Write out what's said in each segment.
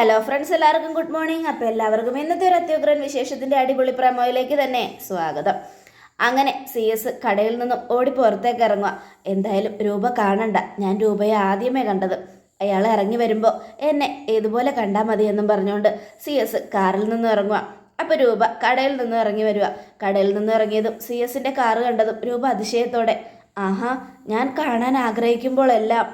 Hello friends എല്ലാവർക്കും good morning അപ്പോൾ എല്ലാവർക്കും ഇന്നത്തെ ഒരു അത്യുഗ്രൻ വിശേഷത്തിന്റെ അടിപൊളി പ്രമോയിലേക്ക് തന്നെ സ്വാഗതം. അങ്ങനെ സി എസ് കടയിൽ നിന്നും ഓടി പുറത്തേക്ക് ഇറങ്ങുക. എന്തായാലും രൂപ കാണണ്ട. ഞാൻ രൂപയെ ആദ്യമേ കണ്ടത്. അയാൾ ഇറങ്ങി വരുമ്പോൾ എന്നെ ഇതുപോലെ കണ്ടാൽ മതി എന്നും പറഞ്ഞുകൊണ്ട് സി എസ് കാറിൽ നിന്നും ഇറങ്ങുക. അപ്പോൾ രൂപ കടയിൽ നിന്നും ഇറങ്ങി വരിക. കടയിൽ നിന്നും ഇറങ്ങിയതും സി എസിന്റെ കാറ് കണ്ടതും രൂപ അതിശയത്തോടെ ആഹാ ഞാൻ കാണാൻ ആഗ്രഹിക്കുമ്പോഴെല്ലാം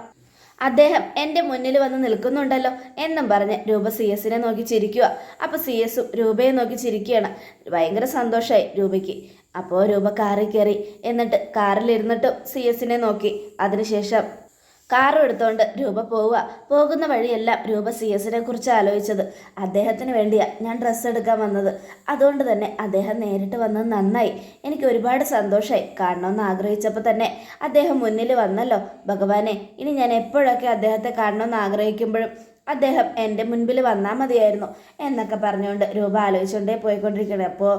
അദ്ദേഹം എന്റെ മുന്നിൽ വന്ന് നിൽക്കുന്നുണ്ടല്ലോ എന്നും പറഞ്ഞ് രൂപ സി എസിനെ നോക്കി ചിരിക്കുക. അപ്പോൾ സി എസും രൂപയെ നോക്കി ചിരിക്കുകയാണ്. ഭയങ്കര സന്തോഷമായി രൂപയ്ക്ക്. അപ്പോൾ രൂപ കാറിൽ കയറി. എന്നിട്ട് കാറിലിരുന്നിട്ടും സി എസിനെ നോക്കി. അതിനുശേഷം കാറും എടുത്തുകൊണ്ട് രൂപ പോവുക. പോകുന്ന വഴിയെല്ലാം രൂപ സി എസിനെ കുറിച്ച് ആലോചിച്ചത്. അദ്ദേഹത്തിന് വേണ്ടിയാ ഞാൻ ഡ്രസ്സ് എടുക്കാൻ വന്നത്. അതുകൊണ്ട് തന്നെ അദ്ദേഹം നേരിട്ട് വന്നത് നന്നായി. എനിക്ക് ഒരുപാട് സന്തോഷമായി കാണണമെന്ന് ആഗ്രഹിച്ചപ്പോൾ തന്നെ അദ്ദേഹം മുന്നിൽ വന്നല്ലോ. ഭഗവാനെ ഇനി ഞാൻ എപ്പോഴൊക്കെ അദ്ദേഹത്തെ കാണണമെന്ന് ആഗ്രഹിക്കുമ്പോഴും അദ്ദേഹം എന്റെ മുൻപിൽ വന്നാൽ മതിയായിരുന്നു എന്നൊക്കെ പറഞ്ഞുകൊണ്ട് രൂപ ആലോചിച്ചുകൊണ്ടേ പോയിക്കൊണ്ടിരിക്കണേ അപ്പോൾ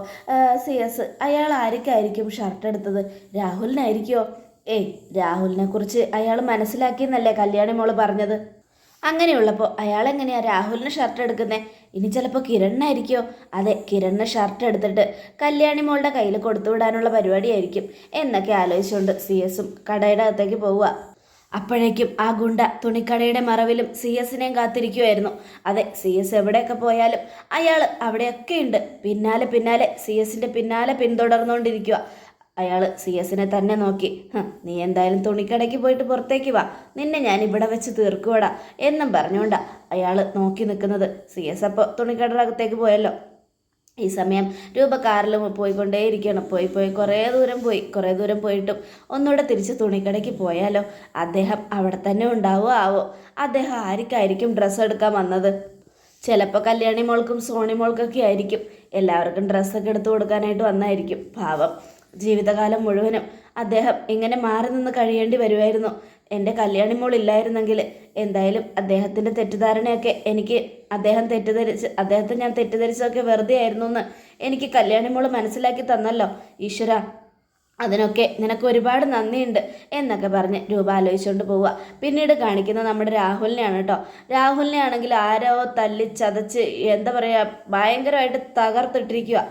സി എസ് അയാൾ ആർക്കായിരിക്കും ഷർട്ട് എടുത്തത്? രാഹുലിനായിരിക്കുമോ ഏയ് രാഹുലിനെ കുറിച്ച് അയാൾ മനസ്സിലാക്കിയെന്നല്ലേ കല്യാണി മോൾ പറഞ്ഞത്? അങ്ങനെയുള്ളപ്പോൾ അയാൾ എങ്ങനെയാ രാഹുലിന് ഷർട്ട് എടുക്കുന്നത് ഇനി ചിലപ്പോൾ കിരണിനായിരിക്കോ? അതെ കിരണിന് ഷർട്ട് എടുത്തിട്ട് കല്യാണി മോളുടെ കയ്യിൽ കൊടുത്തു വിടാനുള്ള പരിപാടിയായിരിക്കും. എന്നൊക്കെ ആലോചിച്ചുകൊണ്ട് സി എസും കടയുടെ അകത്തേക്ക് പോവുക. അപ്പോഴേക്കും ആ ഗുണ്ട തുണിക്കടയുടെ മറവിലും സി എസിനെയും കാത്തിരിക്കുമായിരുന്നു അതെ സി എസ് എവിടെയൊക്കെ പോയാലും അയാൾ അവിടെയൊക്കെ ഉണ്ട് പിന്നാലെ പിന്നാലെ സി എസിന്റെ പിന്നാലെ പിന്തുടർന്നുകൊണ്ടിരിക്കുക അയാൾ സി എസിനെ തന്നെ നോക്കി. നീ എന്തായാലും തുണിക്കടയ്ക്ക് പോയിട്ട് പുറത്തേക്ക് വാ. നിന്നെ ഞാൻ ഇവിടെ വെച്ച് തീർക്കുവടാ എന്നും പറഞ്ഞുകൊണ്ടാ അയാൾ നോക്കി നിൽക്കുന്നത്. സി എസ് അപ്പോൾ തുണിക്കടകത്തേക്ക് പോയല്ലോ. ഈ സമയം രൂപ കാറിൽ പോയിക്കൊണ്ടേയിരിക്കണം പോയി പോയി കുറേ ദൂരം പോയി. കുറേ ദൂരം പോയിട്ടും ഒന്നുകൂടെ തിരിച്ച് തുണിക്കടയ്ക്ക് പോയാലോ? അദ്ദേഹം അവിടെ തന്നെ ഉണ്ടാവോ ആവോ അദ്ദേഹം ആർക്കായിരിക്കും ഡ്രസ്സ് എടുക്കാൻ വന്നത്? ചിലപ്പോൾ കല്യാണി മോൾക്കും സോണി മോൾക്കൊക്കെ ആയിരിക്കും. എല്ലാവർക്കും ഡ്രസ്സൊക്കെ എടുത്തു കൊടുക്കാനായിട്ട് വന്നായിരിക്കും. പാവം. ജീവിതകാലം മുഴുവനും അദ്ദേഹം ഇങ്ങനെ മാറി നിന്ന് കഴിയേണ്ടി വരുമായിരുന്നു എന്റെ കല്യാണി മോൾ ഇല്ലായിരുന്നെങ്കിൽ എന്തായാലും അദ്ദേഹത്തിന്റെ തെറ്റിദ്ധാരണയൊക്കെ എനിക്ക് അദ്ദേഹം തെറ്റിദ്ധരിച്ച് അദ്ദേഹത്തെ ഞാൻ തെറ്റിദ്ധരിച്ചതൊക്കെ വെറുതെ ആയിരുന്നു എന്ന് എനിക്ക് കല്യാണി മോൾ മനസ്സിലാക്കി തന്നല്ലോ. ഈശ്വര അതിനൊക്കെ നിനക്ക് ഒരുപാട് നന്ദിയുണ്ട് എന്നൊക്കെ പറഞ്ഞ് രൂപ ആലോചിച്ചുകൊണ്ട് പോവുക. പിന്നീട് കാണിക്കുന്ന നമ്മുടെ രാഹുലിനെയാണ് കേട്ടോ. രാഹുലിനെ ആണെങ്കിൽ ആരോ തല്ലി ചതച്ച് എന്താ പറയുക ഭയങ്കരമായിട്ട് തകർത്തിട്ടിരിക്കുക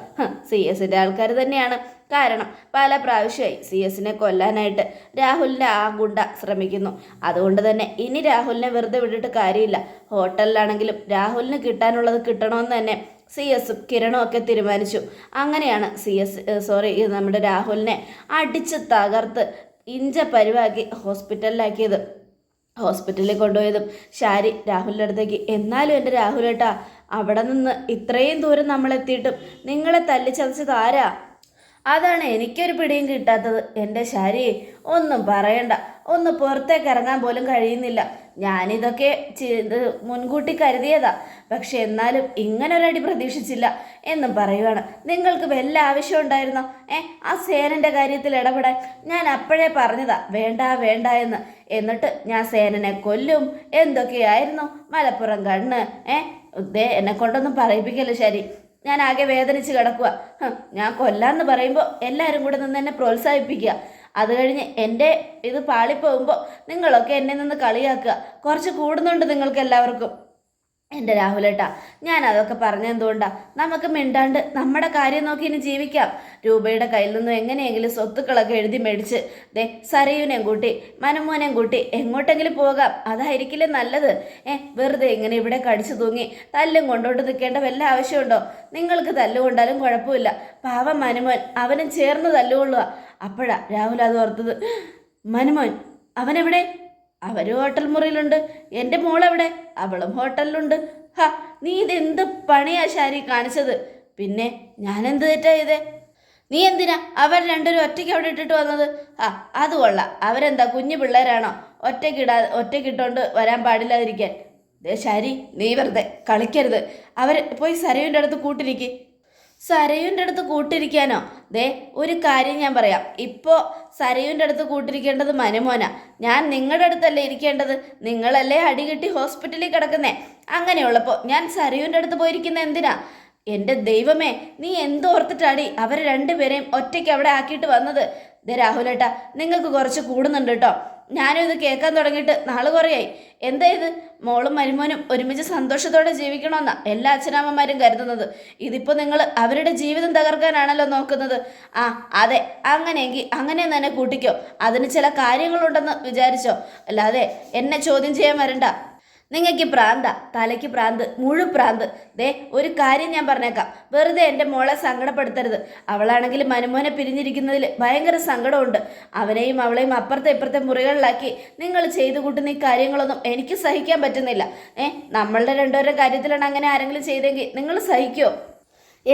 സി എസിന്റെ ആൾക്കാർ തന്നെയാണ്. കാരണം പല പ്രാവശ്യമായി സി എസിനെ കൊല്ലാനായിട്ട് രാഹുലിന്റെ ആ ഗുണ്ട ശ്രമിക്കുന്നു. അതുകൊണ്ട് തന്നെ ഇനി രാഹുലിനെ വെറുതെ വിട്ടിട്ട് കാര്യമില്ല. ഹോട്ടലിലാണെങ്കിലും രാഹുലിന് കിട്ടാനുള്ളത് കിട്ടണമെന്ന് തന്നെ സി എസും കിരണും ഒക്കെ തീരുമാനിച്ചു. അങ്ങനെയാണ് സി എസ് സോറി നമ്മുടെ രാഹുലിനെ അടിച്ച് തകർത്ത് ഇഞ്ച പരിവാക്കി ഹോസ്പിറ്റലിലാക്കിയത്. ഹോസ്പിറ്റലിൽ കൊണ്ടുപോയതും ശാരി രാഹുലിന്റെ അടുത്തേക്ക് എന്നാലും എന്റെ രാഹുലേട്ടാ അവിടെ നിന്ന് ഇത്രയും ദൂരം നമ്മളെത്തിയിട്ടും നിങ്ങളെ തല്ലിച്ചതച്ചത് ആരാ? അതാണ് എനിക്കൊരു പിടിയും കിട്ടാത്തത്. എന്റെ ശരി ഒന്നും പറയണ്ട. ഒന്ന് പുറത്തേക്ക് ഇറങ്ങാൻ പോലും കഴിയുന്നില്ല. ഞാനിതൊക്കെ ചെയ്ത് മുൻകൂട്ടി കരുതിയതാ. പക്ഷെ എന്നാലും ഇങ്ങനൊരടി പ്രതീക്ഷിച്ചില്ല എന്നും പറയുവാണ്. നിങ്ങൾക്ക് വല്ല ആവശ്യം ഉണ്ടായിരുന്നോ? ഏ ആ സേനന്റെ കാര്യത്തിൽ ഇടപെടാൻ ഞാൻ അപ്പോഴേ പറഞ്ഞതാ. വേണ്ട വേണ്ട എന്ന്. എന്നിട്ട് ഞാൻ സേനനെ കൊല്ലും. എന്തൊക്കെയായിരുന്നു? മലപ്പുറം കണ്ണ്. ഏ ദേ എന്നെ കൊണ്ടൊന്നും പറയിപ്പിക്കല്ലോ ശരി. ഞാൻ ആകെ വേദനിച്ച് കിടക്കുക ഞാൻ കൊല്ലാന്ന് പറയുമ്പോൾ എല്ലാവരും കൂടെ നിന്ന് എന്നെ പ്രോത്സാഹിപ്പിക്കുക. അത് കഴിഞ്ഞ് എന്റെ ഇത് പാളിപ്പോകുമ്പോൾ നിങ്ങളൊക്കെ എന്നെ നിന്ന് കളിയാക്കുക. കുറച്ച് കൂടുന്നുണ്ട് നിങ്ങൾക്ക് എല്ലാവർക്കും എന്റെ രാഹുലേട്ടാ ഞാൻ അതൊക്കെ പറഞ്ഞെന്തുകൊണ്ടാ? നമുക്ക് മിണ്ടാണ്ട് നമ്മുടെ കാര്യം നോക്കി ഇനി ജീവിക്കാം. രൂപയുടെ കയ്യിൽ നിന്നും എങ്ങനെയെങ്കിലും സ്വത്തുക്കളൊക്കെ എഴുതി മേടിച്ച് ദേ സരയുനെയും കൂട്ടി മനമോനെയും കൂട്ടി എങ്ങോട്ടെങ്കിലും പോകാം. അതായിരിക്കില്ലേ നല്ലത്. ഏ വെറുതെ ഇങ്ങനെ ഇവിടെ കടിച്ചു തൂങ്ങി തല്ലും കൊണ്ടോട്ട് നിൽക്കേണ്ട വല്ല ആവശ്യമുണ്ടോ? നിങ്ങൾക്ക് തല്ലുകൊണ്ടാലും കുഴപ്പമില്ല. പാവം മനുമോൻ അവനും ചേർന്ന് തല്ലുകൊള്ളുക അപ്പോഴാ രാഹുൽ അത് ഓർത്തത്. മനുമോൻ അവനെവിടെ? അവർ ഹോട്ടൽ മുറിയിലുണ്ട്. എന്റെ മോളെവിടെ? അവളും ഹോട്ടലിലുണ്ട് ഹാ നീ ഇതെന്ത് പണിയാ ശാരി കാണിച്ചത്? പിന്നെ ഞാൻ എന്ത് തെറ്റാ ചെയ്തേ? നീ എന്തിനാ അവർ രണ്ടുപേരും ഒറ്റയ്ക്ക് അവിടെ ഇട്ടിട്ട് വന്നത്? ആ അത് കൊള്ളാം. അവരെന്താ കുഞ്ഞു പിള്ളേരാണോ? ഒറ്റയ്ക്കിടാ ഒറ്റയ്ക്കിട്ടോണ്ട് വരാൻ പാടില്ലാതിരിക്കാൻ. ശരി നീ വെറുതെ കളിക്കരുത്. അവർ പോയി സരയുവിന്റെ അടുത്ത് കൂട്ടിരിക്ക് സരയുന്റെ അടുത്ത് കൂട്ടിരിക്കാനോ? ദേ ഒരു കാര്യം ഞാൻ പറയാം. ഇപ്പോൾ സരയുന്റെ അടുത്ത് കൂട്ടിരിക്കേണ്ടത് മനുമോന. ഞാൻ നിങ്ങളുടെ അടുത്തല്ലേ ഇരിക്കേണ്ടത്? നിങ്ങളല്ലേ അടികിട്ടി ഹോസ്പിറ്റലിൽ കിടക്കുന്നേ? അങ്ങനെയുള്ളപ്പോൾ ഞാൻ സരയുന്റെ അടുത്ത് പോയിരിക്കുന്നത് എന്തിനാ? എന്റെ ദൈവമേ നീ എന്തോർത്തിട്ടാടി അവർ രണ്ടുപേരെയും ഒറ്റയ്ക്ക് അവിടെ ആക്കിയിട്ട് വന്നത്? ദേ രാഹുലേട്ടാ നിങ്ങൾക്ക് കുറച്ച് കൂടുന്നുണ്ട് കേട്ടോ. ഞാനും ഇത് കേൾക്കാൻ തുടങ്ങിയിട്ട് നാൾ കുറയായി. എന്താ ഇത്? മോളും മരുമോനും ഒരുമിച്ച് സന്തോഷത്തോടെ ജീവിക്കണമെന്നാ എല്ലാ അച്ഛനമ്മമാരും കരുതുന്നത്. ഇതിപ്പോൾ നിങ്ങൾ അവരുടെ ജീവിതം തകർക്കാനാണല്ലോ നോക്കുന്നത്. ആ അതെ അങ്ങനെയെങ്കിൽ അങ്ങനെ തന്നെ കൂട്ടിക്കോ. അതിന് ചില കാര്യങ്ങളുണ്ടെന്ന് വിചാരിച്ചോ. അല്ലാതെ എന്നെ ചോദ്യം ചെയ്യാൻ വരണ്ട. നിങ്ങൾക്ക് പ്രാന്ത തലയ്ക്ക് പ്രാന്ത് മുഴു പ്രാന്ത്. ദേ ഒരു കാര്യം ഞാൻ പറഞ്ഞേക്കാം. വെറുതെ എന്റെ മോളെ സങ്കടപ്പെടുത്തരുത്. അവളാണെങ്കിൽ മനുമോനെ പിരിഞ്ഞിരിക്കുന്നതിൽ ഭയങ്കര സങ്കടമുണ്ട്. അവനെയും അവളെയും അപ്പുറത്തെ ഇപ്പുറത്തെ മുറികളിലാക്കി നിങ്ങൾ ചെയ്തു കൂട്ടുന്ന ഈ കാര്യങ്ങളൊന്നും എനിക്ക് സഹിക്കാൻ പറ്റുന്നില്ല. ഏ നമ്മളുടെ രണ്ടുപേരുടെ കാര്യത്തിലാണ് അങ്ങനെ ആരെങ്കിലും ചെയ്തെങ്കിൽ നിങ്ങൾ സഹിക്കുമോ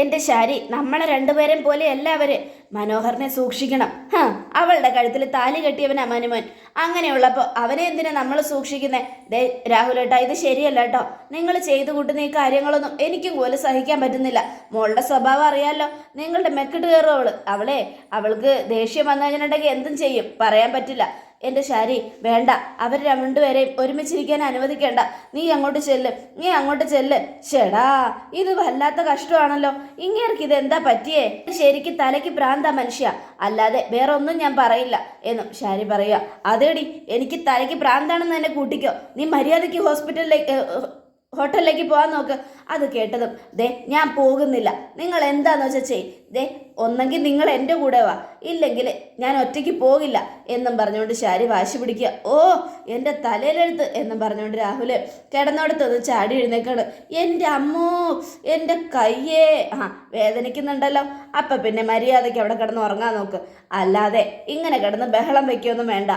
എന്റെ ശാരി നമ്മളെ രണ്ടുപേരെയും പോലെ എല്ലാവരും മനോഹറിനെ സൂക്ഷിക്കണം. ഹാ അവളുടെ കഴുത്തിൽ താലി കെട്ടിയവനാ മനുമോൻ. അങ്ങനെയുള്ളപ്പോൾ അവനെ എന്തിനാ നമ്മൾ സൂക്ഷിക്കുന്നത് ദേ രാഹുലേട്ടാ ഇത് ശരിയല്ല കേട്ടോ. നിങ്ങൾ ചെയ്തു കൂട്ടുന്ന ഈ കാര്യങ്ങളൊന്നും എനിക്കും പോലും സഹിക്കാൻ പറ്റുന്നില്ല. മോളുടെ സ്വഭാവം അറിയാമല്ലോ നിങ്ങളുടെ മെക്കിട്ട് കയറും അവൾ. അവളെ അവൾക്ക് ദേഷ്യം വന്നു കഴിഞ്ഞിട്ടുണ്ടെങ്കിൽ എന്തും ചെയ്യും. പറയാൻ പറ്റില്ല. എന്റെ ശാരി വേണ്ട. അവർ രണ്ടുപേരെയും ഒരുമിച്ചിരിക്കാൻ അനുവദിക്കേണ്ട. നീ അങ്ങോട്ട് ചെല്ല് നീ അങ്ങോട്ട് ചെല്ല്. ചേടാ ഇത് വല്ലാത്ത കഷ്ടമാണല്ലോ. ഇങ്ങേർക്ക് ഇത് എന്താ പറ്റിയേ ശരിക്ക് തലയ്ക്ക് പ്രാന്ത മനുഷ്യ. അല്ലാതെ വേറെ ഒന്നും ഞാൻ പറയില്ല എന്നും ശാരി പറയുക. അതേടി എനിക്ക് തലയ്ക്ക് പ്രാന്താണെന്ന് തന്നെ കൂട്ടിക്കോ. നീ മര്യാദയ്ക്ക് ഹോസ്പിറ്റലിലേക്ക് ഹോട്ടലിലേക്ക് പോകാൻ നോക്ക്. അത് കേട്ടതും ദേ ഞാൻ പോകുന്നില്ല. നിങ്ങൾ എന്താന്ന് വെച്ചാൽ ചെയ്. ദേ ഒന്നെങ്കിൽ നിങ്ങൾ എന്റെ കൂടെ വാ. ഇല്ലെങ്കിൽ ഞാൻ ഒറ്റയ്ക്ക് പോകില്ല എന്നും പറഞ്ഞുകൊണ്ട് ശാരി വാശി പിടിക്കുക. ഓ എന്റെ തലയിലെഴുത്ത് എന്നും പറഞ്ഞുകൊണ്ട് രാഹുൽ കിടന്നോടത്തൊന്ന് ചാടി എഴുന്നേക്കാണ്. എന്റെ അമ്മോ എന്റെ കയ്യേ. ആ വേദനിക്കുന്നുണ്ടല്ലോ. അപ്പം പിന്നെ മര്യാദയ്ക്ക് അവിടെ കിടന്ന് ഉറങ്ങാൻ നോക്ക്. അല്ലാതെ ഇങ്ങനെ കിടന്ന് ബഹളം വയ്ക്കുകയൊന്നും വേണ്ട.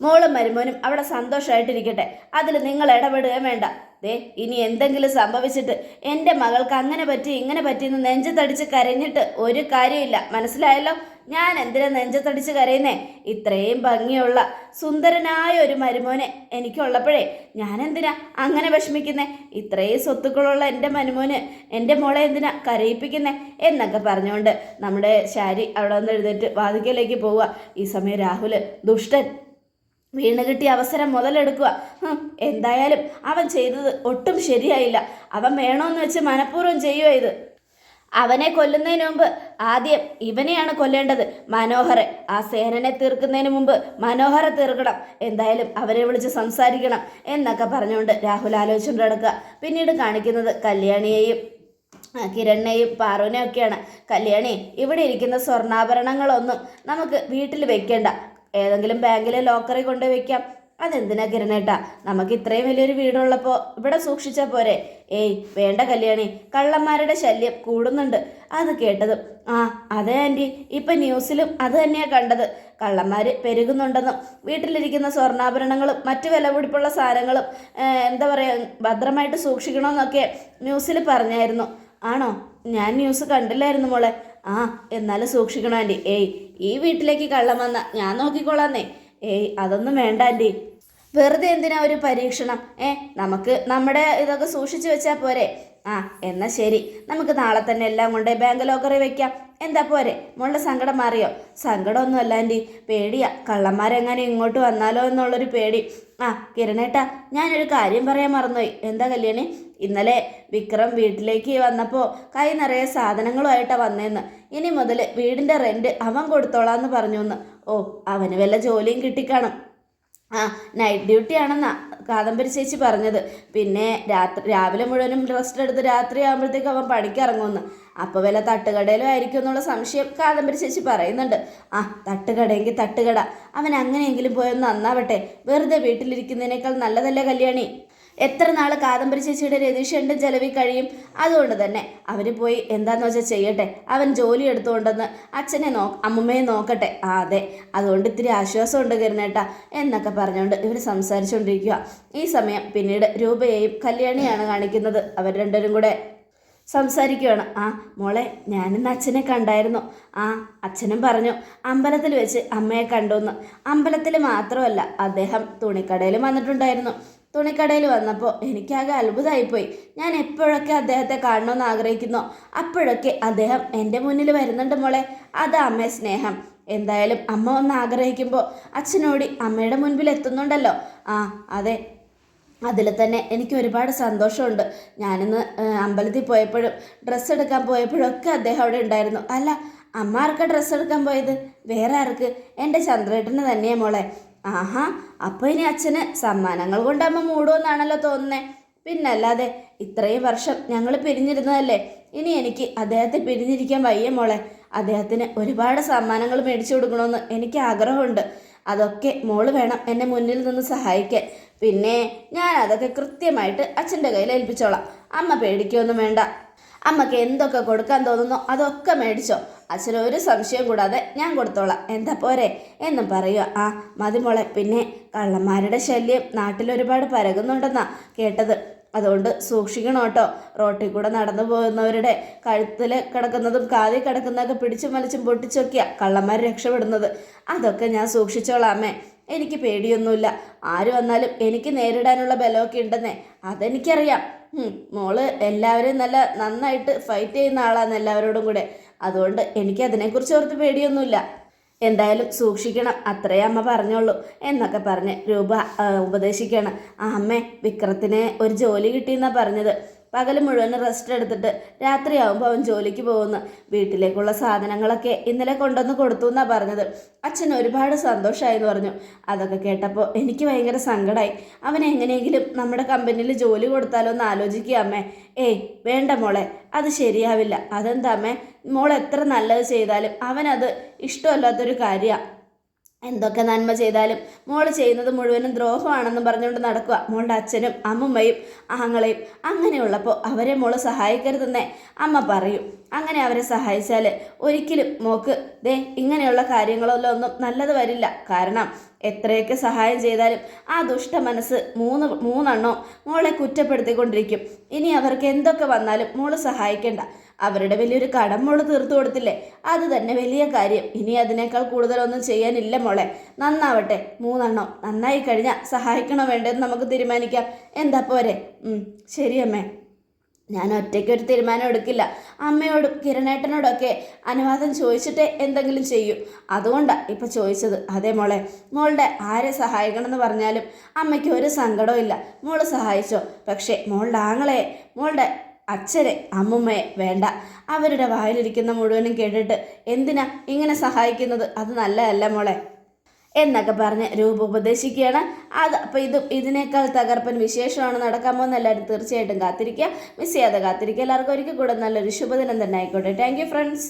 മോളും മരുമോനും അവിടെ സന്തോഷമായിട്ടിരിക്കട്ടെ അതിൽ നിങ്ങൾ ഇടപെടുകയും വേണ്ട. ദേ ഇനി എന്തെങ്കിലും സംഭവിച്ചിട്ട് എന്റെ മകൾക്ക് അങ്ങനെ പറ്റി ഇങ്ങനെ പറ്റിയെന്ന് നെഞ്ചത്തടിച്ച് കരഞ്ഞിട്ട് ഒരു കാര്യമില്ല മനസ്സിലായല്ലോ? ഞാൻ എന്തിനാ നെഞ്ചത്തടിച്ച് കരയുന്നേ? ഇത്രയും ഭംഗിയുള്ള സുന്ദരനായ ഒരു മരുമോനെ എനിക്കുള്ളപ്പോഴേ ഞാൻ എന്തിനാ അങ്ങനെ വിഷമിക്കുന്നേ? ഇത്രയും സ്വത്തുക്കളുള്ള എന്റെ മരുമോന് എന്റെ മോളെ എന്തിനാ കരയിപ്പിക്കുന്നേ? എന്നൊക്കെ പറഞ്ഞുകൊണ്ട് നമ്മുടെ ശാരി അവിടെ വന്ന് എഴുന്നേറ്റ് വാതിക്കലേക്ക് പോവുക. ഈ സമയം രാഹുൽ ദുഷ്ടൻ വീണ് കിട്ടിയ അവസരം മുതലെടുക്കുക. എന്തായാലും അവൻ ചെയ്തത് ഒട്ടും ശരിയായില്ല. അവൻ വേണമെന്ന് വെച്ച് മനഃപൂർവം ചെയ്യുക ഇത്? അവനെ കൊല്ലുന്നതിന് മുമ്പ് ആദ്യം ഇവനെയാണ് കൊല്ലേണ്ടത് മനോഹരെ ആ സേനനെ തീർക്കുന്നതിന് മുമ്പ് മനോഹരെ തീർക്കണം. എന്തായാലും അവരെ വിളിച്ച് സംസാരിക്കണം എന്നൊക്കെ പറഞ്ഞുകൊണ്ട് രാഹുൽ ആലോചിച്ചുകൊണ്ട് കിടക്കുക പിന്നീട് കാണിക്കുന്നത് കല്യാണിയെയും കിരണിനെയും പാറുവിനെയും ഒക്കെയാണ് കല്യാണി ഇവിടെ ഇരിക്കുന്ന സ്വർണാഭരണങ്ങളൊന്നും നമുക്ക് വീട്ടിൽ വെക്കേണ്ട. ഏതെങ്കിലും ബാങ്കിലെ ലോക്കറിൽ കൊണ്ട് വെക്കാം. അതെന്തിനാ കിരണേട്ടാ? നമുക്ക് ഇത്രയും വലിയൊരു വീടുള്ളപ്പോൾ ഇവിടെ സൂക്ഷിച്ചാൽ പോരെ. ഏയ് വേണ്ട കല്യാണി. കള്ളന്മാരുടെ ശല്യം കൂടുന്നുണ്ട്. അത് കേട്ടതും ആ അതെ ആന്റി ഇപ്പം ന്യൂസിലും അത് തന്നെയാണ് കണ്ടത്. കള്ളന്മാർ പെരുകുന്നുണ്ടെന്നും വീട്ടിലിരിക്കുന്ന സ്വർണാഭരണങ്ങളും മറ്റു വില പിടിപ്പുള്ള സാധനങ്ങളും എന്താ പറയുക ഭദ്രമായിട്ട് സൂക്ഷിക്കണമെന്നൊക്കെ ന്യൂസിൽ പറഞ്ഞായിരുന്നു. ആണോ? ഞാൻ ന്യൂസ് കണ്ടില്ലായിരുന്നു മോളെ. ആ എന്നാലും സൂക്ഷിക്കണം ആന്റി ഏയ് ഈ വീട്ടിലേക്ക് കള്ളം വന്ന ഞാൻ നോക്കിക്കോളാന്നേ. ഏയ് അതൊന്നും വേണ്ട ആന്റി വെറുതെ എന്തിനാ ഒരു പരീക്ഷണം? ഏ നമുക്ക് നമ്മുടെ ഇതൊക്കെ സൂക്ഷിച്ചു വെച്ചാൽ പോരെ. ആ എന്നാ ശരി. നമുക്ക് നാളെ തന്നെ എല്ലാം കൊണ്ട് ബാങ്ക് ലോക്കറി വെക്കാം. എന്താ പോരെ? മോളുടെ സങ്കടം മാറിയോ? സങ്കടമൊന്നും അല്ല ആന്റി പേടിയാ. കള്ളന്മാരെങ്ങനെ ഇങ്ങോട്ട് വന്നാലോ എന്നുള്ളൊരു പേടി. ആ കിരണേട്ടാ ഞാനൊരു കാര്യം പറയാൻ മറന്നുപോയി. എന്താ കല്യാണി? ഇന്നലെ വിക്രം വീട്ടിലേക്ക് വന്നപ്പോൾ കൈ നിറയെ സാധനങ്ങളുമായിട്ടാണ് വന്നേന്ന്. ഇനി മുതൽ വീടിന്റെ റെന്റ് അവൻ കൊടുത്തോളാന്ന് പറഞ്ഞു എന്ന് ഓ അവന് വല്ല ജോലിയും കിട്ടിക്കാണും. ആ നൈറ്റ് ഡ്യൂട്ടി ആണെന്നാ കാദംബരി ചേച്ചി പറഞ്ഞത്. പിന്നെ രാത്രി രാവിലെ മുഴുവനും റെസ്റ്റ് എടുത്ത് രാത്രി ആകുമ്പോഴത്തേക്ക് അവൻ പണിക്കിറങ്ങുമെന്ന് അപ്പോൾ വല്ല തട്ടുകടയിലും ആയിരിക്കും എന്നുള്ള സംശയം കാദംബരി ചേച്ചി പറയുന്നുണ്ട്. ആ തട്ടുകടയെങ്കിൽ തട്ടുകട. അവൻ അങ്ങനെയെങ്കിലും പോയൊന്ന് നന്നാവട്ടെ. വെറുതെ വീട്ടിലിരിക്കുന്നതിനേക്കാൾ നല്ലതല്ലേ കല്യാണി? എത്ര നാൾ കാദംബരി ചേച്ചിയുടെ രതീഷേണ്ടും ചെലവിൽ കഴിയും? അതുകൊണ്ട് തന്നെ അവർ പോയി എന്താന്ന് വെച്ചാൽ ചെയ്യട്ടെ. അവൻ ജോലി എടുത്തുകൊണ്ടെന്ന് അച്ഛനെ നോ അമ്മമ്മയെ നോക്കട്ടെ. ആ അതെ. അതുകൊണ്ട് ഇത്തിരി ആശ്വാസം ഉണ്ട് കരുന്നേട്ടാ എന്നൊക്കെ പറഞ്ഞുകൊണ്ട് ഇവർ സംസാരിച്ചുകൊണ്ടിരിക്കുക ഈ സമയം പിന്നീട് രൂപയെയും കല്യാണിയാണ് കാണിക്കുന്നത്. അവർ രണ്ടുപേരും കൂടെ സംസാരിക്കുകയാണ് ആ മോളെ ഞാനിന്ന് അച്ഛനെ കണ്ടായിരുന്നു. ആ അച്ഛനും പറഞ്ഞു അമ്പലത്തിൽ വെച്ച് അമ്മയെ കണ്ടുവന്ന് അമ്പലത്തിൽ മാത്രമല്ല അദ്ദേഹം തുണിക്കടയിലും വന്നിട്ടുണ്ടായിരുന്നു. തുണിക്കടയിൽ വന്നപ്പോൾ എനിക്കാകെ അത്ഭുതമായിപ്പോയി. ഞാൻ എപ്പോഴൊക്കെ അദ്ദേഹത്തെ കാണണമെന്ന് ആഗ്രഹിക്കുന്നു അപ്പോഴൊക്കെ അദ്ദേഹം എന്റെ മുന്നിൽ വരുന്നുണ്ട് മോളെ. അതാ അമ്മയെ സ്നേഹം. എന്തായാലും അമ്മ ഒന്ന് ആഗ്രഹിക്കുമ്പോൾ അച്ഛനോടി അമ്മയുടെ മുൻപിൽ എത്തുന്നുണ്ടല്ലോ. ആ അതെ. അതിൽ തന്നെ എനിക്ക് ഒരുപാട് സന്തോഷമുണ്ട്. ഞാനിന്ന് അമ്പലത്തിൽ പോയപ്പോഴും ഡ്രസ്സ് എടുക്കാൻ പോയപ്പോഴും ഒക്കെ അദ്ദേഹം അവിടെ ഉണ്ടായിരുന്നു. അല്ല അമ്മ ആർക്കാണ് ഡ്രസ്സ് എടുക്കാൻ പോയത്? വേറെ ആർക്ക്? എന്റെ ചന്ദ്രേട്ടന് തന്നെയാണ് മോളെ. ആഹാ അപ്പോൾ ഇനി അച്ഛന് സമ്മാനങ്ങൾ കൊണ്ട് അമ്മ മൂടുമെന്നാണല്ലോ തോന്നുന്നേ. പിന്നല്ലാതെ ഇത്രയും വർഷം ഞങ്ങൾ പിരിഞ്ഞിരുന്നതല്ലേ? ഇനി എനിക്ക് അദ്ദേഹത്തെ പിരിഞ്ഞിരിക്കാൻ വയ്യ മോളെ. അദ്ദേഹത്തിന് ഒരുപാട് സമ്മാനങ്ങൾ മേടിച്ചു കൊടുക്കണമെന്ന് എനിക്ക് ആഗ്രഹമുണ്ട്. അതൊക്കെ മോൾ വേണം എന്നെ മുന്നിൽ നിന്ന് സഹായിക്കാൻ. പിന്നെ ഞാൻ അതൊക്കെ കൃത്യമായിട്ട് അച്ഛന്റെ കയ്യിൽ ഏൽപ്പിച്ചോളാം. അമ്മ പേടിക്കൊന്നും വേണ്ട. അമ്മയ്ക്ക് എന്തൊക്കെ കൊടുക്കാൻ തോന്നുന്നു അതൊക്കെ മേടിച്ചോ. അച്ഛന് ഒരു സംശയം കൂടാതെ ഞാൻ കൊടുത്തോളാം. എന്താ പോരെ? എന്നും പറയുക. ആ മതിമോളെ പിന്നെ കള്ളന്മാരുടെ ശല്യം നാട്ടിൽ ഒരുപാട് പരകുന്നുണ്ടെന്നാ കേട്ടത്. അതുകൊണ്ട് സൂക്ഷിക്കണം കേട്ടോ. റോട്ടിൽ കൂടെ നടന്നു പോകുന്നവരുടെ കഴുത്തിൽ കിടക്കുന്നതും കാതിൽ കിടക്കുന്നതൊക്കെ പിടിച്ചും വലിച്ചും പൊട്ടിച്ചൊക്കെയാ കള്ളന്മാർ രക്ഷപ്പെടുന്നത്. അതൊക്കെ ഞാൻ സൂക്ഷിച്ചോളാമേ എനിക്ക് പേടിയൊന്നുമില്ല. ആര് വന്നാലും എനിക്ക് നേരിടാനുള്ള ബലമൊക്കെ ഉണ്ടെന്നേ. അതെനിക്കറിയാം. മോൾ എല്ലാവരെയും നല്ല നന്നായിട്ട് ഫൈറ്റ് ചെയ്യുന്ന ആളാണ് എല്ലാവരോടും കൂടെ. അതുകൊണ്ട് എനിക്ക് അതിനെക്കുറിച്ച് ഓർത്ത് പേടിയൊന്നുമില്ല. എന്തായാലും സൂക്ഷിക്കണം അത്രേ അമ്മ പറഞ്ഞോളൂ എന്നൊക്കെ പറഞ്ഞ് രൂപ ഉപദേശിക്കുകയാണ് ആ അമ്മേ വിക്രത്തിന് ഒരു ജോലി കിട്ടിയെന്നാണ് പറഞ്ഞത്. പകൽ മുഴുവൻ റെസ്റ്റ് എടുത്തിട്ട് രാത്രിയാവുമ്പോൾ അവൻ ജോലിക്ക് പോകുന്നു. വീട്ടിലേക്കുള്ള സാധനങ്ങളൊക്കെ ഇന്നലെ കൊണ്ടുവന്ന് കൊടുത്തു എന്നാണ് പറഞ്ഞത്. അച്ഛൻ ഒരുപാട് സന്തോഷമായി എന്ന് പറഞ്ഞു. അതൊക്കെ കേട്ടപ്പോൾ എനിക്ക് ഭയങ്കര സങ്കടമായി അവൻ എങ്ങനെയെങ്കിലും നമ്മുടെ കമ്പനിയിൽ ജോലി കൊടുത്താലോ എന്ന് ആലോചിക്കുക അമ്മേ. ഏയ് വേണ്ട മോളെ അത് ശരിയാവില്ല. അതെന്താ അമ്മേ? മോൾ എത്ര നല്ലത് ചെയ്താലും അവനത് ഇഷ്ടമല്ലാത്തൊരു കാര്യമാണ് എന്തൊക്കെ നന്മ ചെയ്താലും മോൾ ചെയ്യുന്നത് മുഴുവനും ദ്രോഹമാണെന്ന് പറഞ്ഞുകൊണ്ട് നടക്കുക. മോളുടെ അച്ഛനും അമ്മുമ്മയും ആങ്ങളെയും അങ്ങനെയുള്ളപ്പോൾ അവരെ മോൾ സഹായിക്കരുതെന്നേ അമ്മ പറയും. അങ്ങനെ അവരെ സഹായിച്ചാൽ ഒരിക്കലും മോക്ക് ദേ ഇങ്ങനെയുള്ള കാര്യങ്ങളൊന്നും ഒന്നും നല്ലത് വരില്ല. കാരണം എത്രയൊക്കെ സഹായം ചെയ്താലും ആ ദുഷ്ട മനസ്സ് മൂന്ന് മൂന്നെണ്ണോ മോളെ കുറ്റപ്പെടുത്തിക്കൊണ്ടിരിക്കും. ഇനി അവർക്ക് എന്തൊക്കെ വന്നാലും മോൾ സഹായിക്കേണ്ട. അവരുടെ വലിയൊരു കടം മോൾ തീർത്തു കൊടുത്തില്ലേ? അത് തന്നെ വലിയ കാര്യം. ഇനി അതിനേക്കാൾ കൂടുതലൊന്നും ചെയ്യാനില്ല മോളെ. നന്നാവട്ടെ. മൂന്നെണ്ണം നന്നായി കഴിഞ്ഞാൽ സഹായിക്കണോ വേണ്ടതെന്ന് നമുക്ക് തീരുമാനിക്കാം. എന്താ പോരെ? ശരി അമ്മേ ഞാൻ ഒറ്റയ്ക്ക് ഒരു തീരുമാനം എടുക്കില്ല. അമ്മയോടും കിരണേട്ടനോടൊക്കെ അനുവാദം ചോദിച്ചിട്ടേ എന്തെങ്കിലും ചെയ്യൂ. അതുകൊണ്ടാണ് ഇപ്പം ചോദിച്ചത്. അതേ മോളെ മോളുടെ ആരെ സഹായിക്കണമെന്ന് പറഞ്ഞാലും അമ്മയ്ക്ക് ഒരു സങ്കടവും ഇല്ല. മോൾ സഹായിച്ചോ? പക്ഷേ മോളുടെ ആങ്ങളെ മോളുടെ അച്ഛനെ അമ്മുമ്മയെ വേണ്ട. അവരുടെ വായിലിരിക്കുന്ന മുഴുവനും കേട്ടിട്ട് എന്തിനാ ഇങ്ങനെ സഹായിക്കുന്നത്? അത് നല്ലതല്ല മോളെ. എന്നൊക്കെ പറഞ്ഞ് രൂപ ഉപദേശിക്കുകയാണ് അത് അപ്പോൾ ഇത് ഇതിനേക്കാൾ തകർപ്പൻ വിശേഷമാണ് നടക്കാൻ പോകുന്ന എല്ലാവരും തീർച്ചയായിട്ടും കാത്തിരിക്കുക. മിസ് ചെയ്യാതെ കാത്തിരിക്കുക. എല്ലാവർക്കും ഒരിക്കൽ കൂടെ നല്ലൊരു ശുഭദിനം തന്നെ ആയിക്കോട്ടെ. Thank friends